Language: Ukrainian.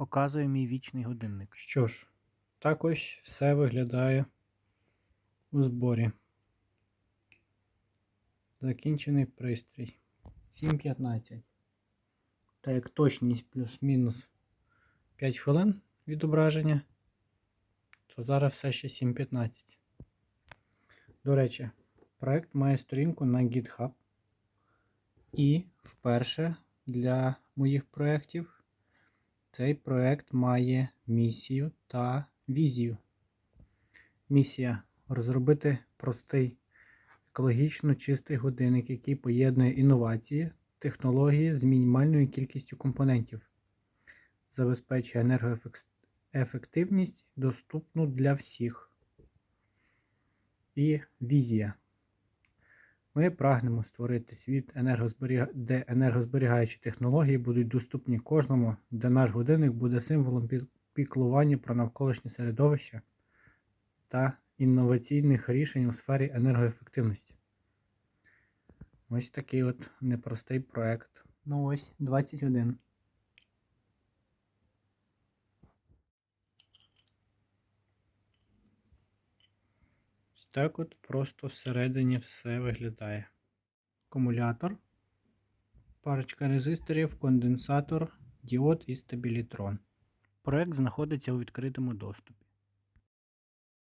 Показує мій вічний годинник. Що ж, так ось все виглядає у зборі. Закінчений пристрій. 7.15. Та як точність плюс-мінус 5 хвилин відображення, то зараз все ще 7.15. До речі, проект має сторінку на GitHub. І вперше для моїх проєктів цей проект має місію та візію. Місія розробити простий, екологічно чистий годинник, який поєднує інновації, технології з мінімальною кількістю компонентів, забезпечує енергоефективність, доступну для всіх. І візія. Ми прагнемо створити світ, де енергозберігаючі технології будуть доступні кожному, де наш годинник буде символом піклування про навколишнє середовище та інноваційних рішень у сфері енергоефективності. Ось такий от непростий проект. Ну ось 21. Так от просто всередині все виглядає. Акумулятор, парочка резисторів, конденсатор, діод і стабілітрон. Проект знаходиться у відкритому доступі.